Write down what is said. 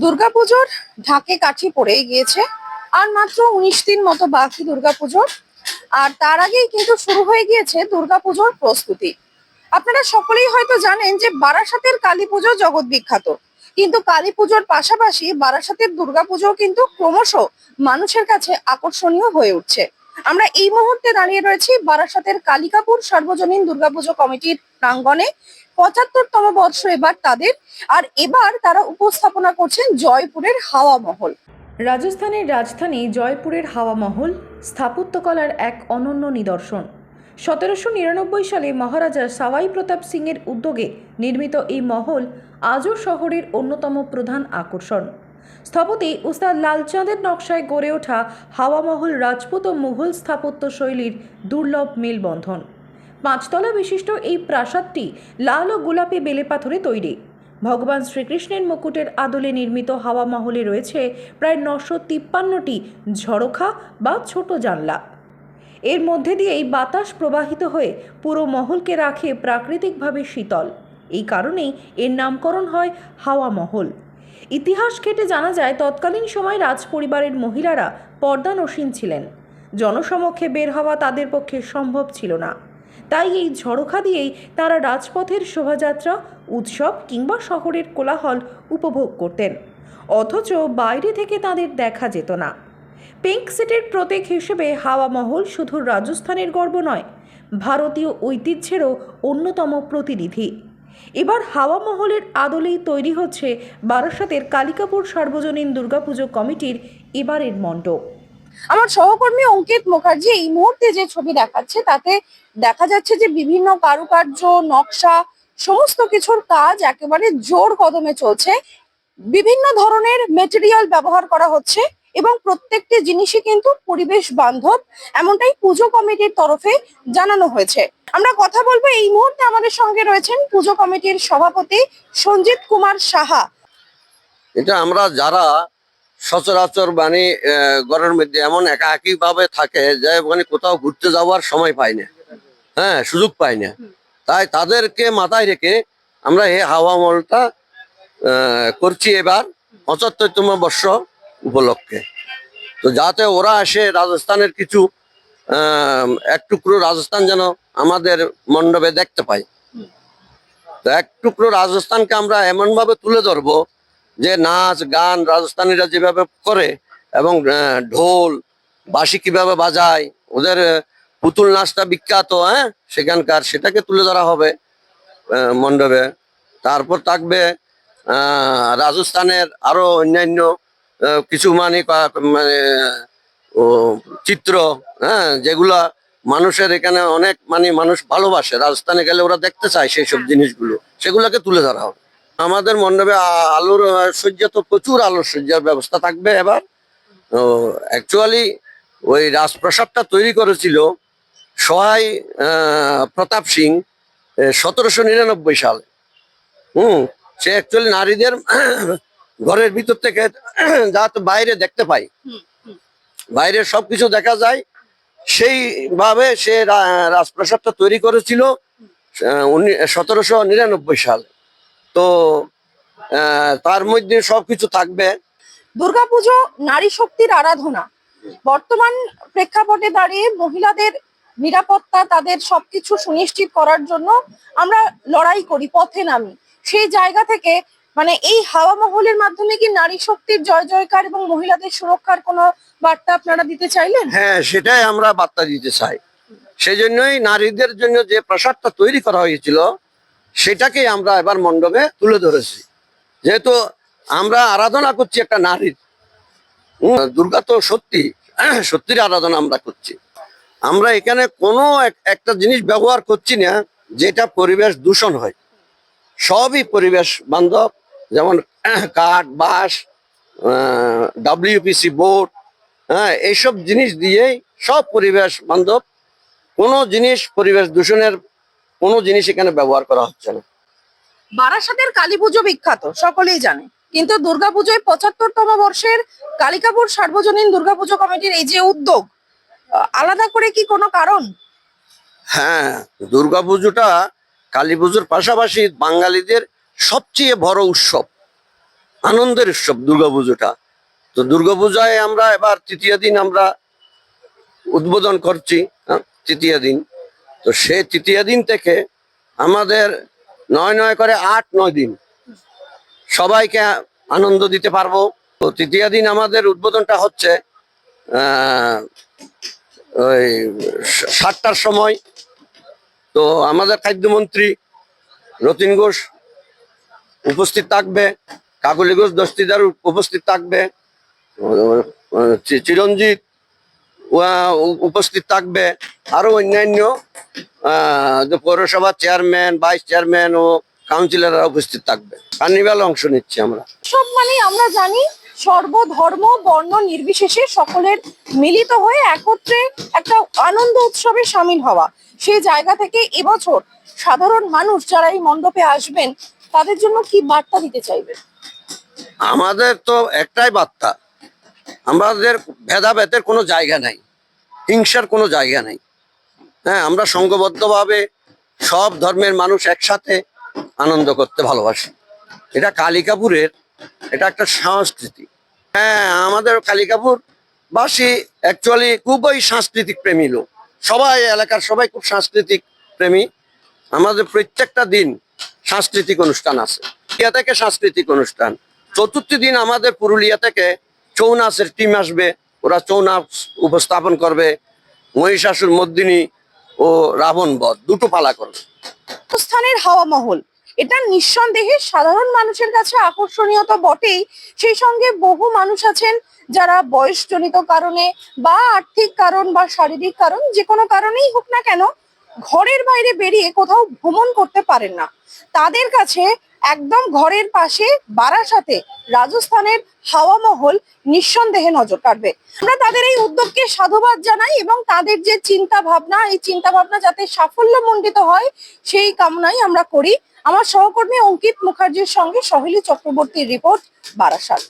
দুর্গাপুজোর ঢাকে কাঠি পড়ে গিয়েছে। আর মাত্র উনিশ দিন মতো বাকি দুর্গাপুজোর। আর তার আগেই কিন্তু শুরু হয়ে গিয়েছে দুর্গাপুজোর প্রস্তুতি। আপনারা সকলেই হয়তো জানেন যে বারাসাতের কালী পুজো জগৎ বিখ্যাত। কিন্তু কালী পুজোর পাশাপাশি বারাসাতের দুর্গাপুজো কিন্তু ক্রমশ মানুষের কাছে আকর্ষণীয় হয়ে উঠছে। আমরা এই মুহূর্তে দাঁড়িয়ে রয়েছি বারাসাতের কালিকাপুর সর্বজনীন দুর্গাপুজো কমিটির প্রাঙ্গণে। পঁচাত্তরতম বর্ষ এবার তাদের, আর এবার তারা উপস্থাপনা করছেন জয়পুরের হাওয়া মহল। রাজস্থানের রাজধানী জয়পুরের হাওয়া মহল স্থাপত্যকলার এক অনন্য নিদর্শন। সতেরোশো নিরানব্বই সালে মহারাজা সাওয়াই প্রতাপ সিংয়ের উদ্যোগে নির্মিত এই মহল আজও শহরের অন্যতম প্রধান আকর্ষণ। স্থপতি উস্তাদ লালচাঁদের নকশায় গড়ে ওঠা হাওয়া মহল রাজপুত ও মুঘল স্থাপত্য শৈলীর দুর্লভ মেলবন্ধন। পাঁচতলা বিশিষ্ট এই প্রাসাদটি লাল ও গোলাপি বেলে পাথরে তৈরি। ভগবান শ্রীকৃষ্ণের মুকুটের আদলে নির্মিত হাওয়া মহলে রয়েছে প্রায় নশো তিপ্পান্নটি ঝরোখা বা ছোট জানলা। এর মধ্যে দিয়েই বাতাস প্রবাহিত হয়ে পুরো মহলকে রাখে প্রাকৃতিকভাবে শীতল। এই কারণেই এর নামকরণ হয় হাওয়া মহল। ইতিহাস ঘেটে জানা যায়, তৎকালীন সময় রাজপরিবারের মহিলারা পর্দানসীন ছিলেন। জনসমক্ষে বের হওয়া তাদের পক্ষে সম্ভব ছিল না। তাই এই ঝড়োখা দিয়েই তারা রাজপথের শোভাযাত্রা, উৎসব কিংবা শহরের কোলাহল উপভোগ করতেন। অথচ বাইরে থেকে তাদের দেখা যেত না। পিঙ্ক সিটির প্রতীক হিসেবে হাওয়া মহল শুধু রাজস্থানের গর্ব নয়, ভারতীয় ঐতিহ্যেরও অন্যতম প্রতিনিধি। এবার হাওয়া মহলের আদলেই তৈরি হচ্ছে বারাসাতের কালিকাপুর সার্বজনীন দুর্গাপুজো কমিটির এবারের মণ্ডপ। আমার সহকর্মী অঙ্কিত মুখার্জি এই মুহূর্তে যে ছবি দেখাচ্ছে, তাতে দেখা যাচ্ছে যে বিভিন্ন কারুকার্য, নকশা, সমস্ত কিছুর কাজ একেবারে জোর কদমে চলছে। বিভিন্ন ধরনের মেটেরিয়াল ব্যবহার করা হচ্ছে এবং প্রত্যেকটি জিনিসই কিন্তু পরিবেশ বান্ধব, এমনটাই পুজো কমিটির তরফে জানানো হয়েছে। আমরা কথা বলব, এই মুহূর্তে আমাদের সঙ্গে রয়েছেন পুজো কমিটির সভাপতি সঞ্জিত কুমার সাহা। এটা আমরা যারা সচরাচর মানে ঘরের মধ্যে এমন একাকী ভাবে থাকে যে মানে কোথাও ঘুরতে যাওয়ার সময় পাই না। হ্যাঁ সুযোগ পাই না। তাই তাদেরকে মাথায় রেখে আমরা এই হাওয়া মলটা করছি এবার পঁচাত্তরতম বর্ষ উপলক্ষে। তো যাতে ওরা আসে রাজস্থানের কিছু এক টুকরো রাজস্থান যেন আমাদের মণ্ডপে দেখতে পাই তো এক টুকরো রাজস্থানকে আমরা এমন ভাবে তুলে ধরবো যে নাচ, গান রাজস্থানীরা যেভাবে করে এবং ঢোল, বাঁশি কীভাবে বাজায়, ওদের পুতুল নাচটা বিখ্যাত হ্যাঁ? সেখানকার সেটাকে তুলে ধরা হবে মণ্ডপে। তারপর থাকবে রাজস্থানের আরও অন্যান্য কিছু মানে মানে চিত্র হ্যাঁ? যেগুলা মানুষের এখানে অনেক মানে মানুষ ভালোবাসে। রাজস্থানে গেলে ওরা দেখতে চায় সেই সব জিনিসগুলো। সেগুলোকে তুলে ধরা হবে। আমাদের মণ্ডপে আলোর সজ্জা তো প্রচুর আলোর সজ্জার ব্যবস্থা থাকবে এবার। অ্যাকচুয়ালি ওই রাজপ্রাসাদটা তৈরি করেছিল সহায় প্রতাপ সিং সতেরোশো নিরানব্বই সালে। হুম সে অ্যাকচুয়ালি নারীদের ঘরের ভিতর থেকে যাতে বাইরে দেখতে পাই বাইরে সবকিছু দেখা যায়। সেইভাবে সে রাজপ্রাসাদটা তৈরি করেছিল সতেরোশো নিরানব্বই সালে। তো তার মধ্যে সবকিছু থাকবে। দুর্গাপুজো নারী শক্তির আরাধনা। বর্তমান প্রেক্ষাপটে দাঁড়িয়ে মহিলাদের নিরাপত্তা তাদের সবকিছু সুনিশ্চিত করার জন্য আমরা লড়াই করি পথে নামি। সেই জায়গা থেকে মানে এই হাওয়া মহলের মাধ্যমে কি নারী শক্তির জয় জয়কার এবং মহিলাদের সুরক্ষার কোনো বার্তা আপনারা দিতে চাইলেন? হ্যাঁ সেটাই আমরা বার্তা দিতে চাই। সেই জন্যই নারীদের জন্য যে প্রাসাদটা তৈরি করা হয়েছিল সেটাকেই আমরা এবার মণ্ডপে তুলে ধরেছি। যেহেতু আমরা আরাধনা করছি একটা নারীর। দুর্গা তো সত্যি সত্যির আরাধনা আমরা করছি। আমরা এখানে কোনো এক- একটা জিনিস ব্যবহার করছি না, যেটা পরিবেশ দূষণ হয়। সবই পরিবেশ বান্ধব, যেমন কাঠ, বাঁশ ডাব্লিউপিসি বোর্ড হ্যাঁ এইসব জিনিস দিয়েই সব পরিবেশ বান্ধব। কোনো জিনিস পরিবেশ দূষণের কোনো জিনিস এখানে ব্যবহার করা হচ্ছে না। বারাসাতের কালী পুজো বিখ্যাত সকলেই জানে। কিন্তু দুর্গাপুজোয় পঁচাত্তরতম বর্ষের কালিকাপুর সার্বজনীন দুর্গাপুজো কমিটির এই যে উদ্যোগ আলাদা করে কি কোনো কারণ? হ্যাঁ দুর্গাপুজোটা কালী পুজোর পাশাপাশি বাঙালিদের সবচেয়ে বড় উৎসব আনন্দের উৎসব দুর্গাপুজোটা। তো দুর্গাপূজায় আমরা এবার তৃতীয় দিন আমরা উদ্বোধন করছি হ্যাঁ, তৃতীয় দিন। তো সে তৃতীয় দিন থেকে আমাদের নয় নয় করে আট নয় দিন সবাইকে আনন্দ দিতে পারব। তো তৃতীয় দিন আমাদের উদ্বোধনটা হচ্ছে ওই সাতটার সময়। তো আমাদের খাদ্যমন্ত্রী রতিন ঘোষ উপস্থিত থাকবে, কাকলি ঘোষ, দস্তিদার উপস্থিত থাকবে চিরঞ্জিত উপস্থিত থাকবে। আরও অন্যান্য পৌরসভার চেয়ারম্যান ভাইস চেয়ারম্যান ও কাউন্সিলররা উপস্থিত থাকবে। কার্নিভাল অংশ নিচ্ছি আমরা। সব মানে আমরা জানি সর্বধর্ম বর্ণ নির্বিশেষে সকলের মিলিত হয়ে একত্রে একটা আনন্দ উৎসবে সামিল হওয়া। সেই জায়গা থেকে এবছর সাধারণ মানুষ যারা এই মণ্ডপে আসবেন তাদের জন্য কি বার্তা দিতে চাইবেন? আমাদের তো একটাই বার্তা আমাদের ভেদাভেদের কোনো জায়গা নাই, হিংসার কোনো জায়গা নাই। হ্যাঁ আমরা সংঘবদ্ধভাবে সব ধর্মের মানুষ একসাথে আনন্দ করতে ভালোবাসি। এটা কালিকাপুরের, এটা একটা সংস্কৃতি হ্যাঁ আমাদের কালিকাপুর বাসী অ্যাকচুয়ালি খুবই সাংস্কৃতিক প্রেমী লোক। সবাই, এলাকার সবাই খুব সাংস্কৃতিক প্রেমী। আমাদের প্রত্যেকটা দিন সাংস্কৃতিক অনুষ্ঠান আছে। পুরুলিয়া থেকে সাংস্কৃতিক অনুষ্ঠান। চতুর্থ দিন আমাদের পুরুলিয়া থেকে ছৌ নাচের টিম আসবে, ওরা ছৌ নাচ উপস্থাপন করবে, মহিষাসুর, মর্দিনী ও রাবণ বধ, দুটো পালা করবে। স্থানের হাওয়া মহল। এটা নিঃসন্দেহে সাধারণ মানুষের কাছে আকর্ষণীয় তো বটেই। সেই সঙ্গে বহু মানুষ আছেন যারা বয়সজনিত কারণে বা আর্থিক কারণ বা শারীরিক কারণ, যে কোনো কারণেই হোক না কেন, ঘরের বাইরে বেরিয়ে কোথাও ভ্রমণ করতে পারেন না। তাদের কাছে একদম ঘরের পাশে বারাসাতে রাজস্থানের হাওয়া মহল নিঃসন্দেহে নজর কাটবে আমরা তাদের এই উদ্যোগকে সাধুবাদ জানাই এবং তাদের যে চিন্তা ভাবনা, এই চিন্তা ভাবনা যাতে সাফল্য মণ্ডিত হয়, সেই কামনাই আমরা করি। আমার সহকর্মী অঙ্কিত মুখার্জির সঙ্গে সহেলী চক্রবর্তীর রিপোর্ট বারাসাত।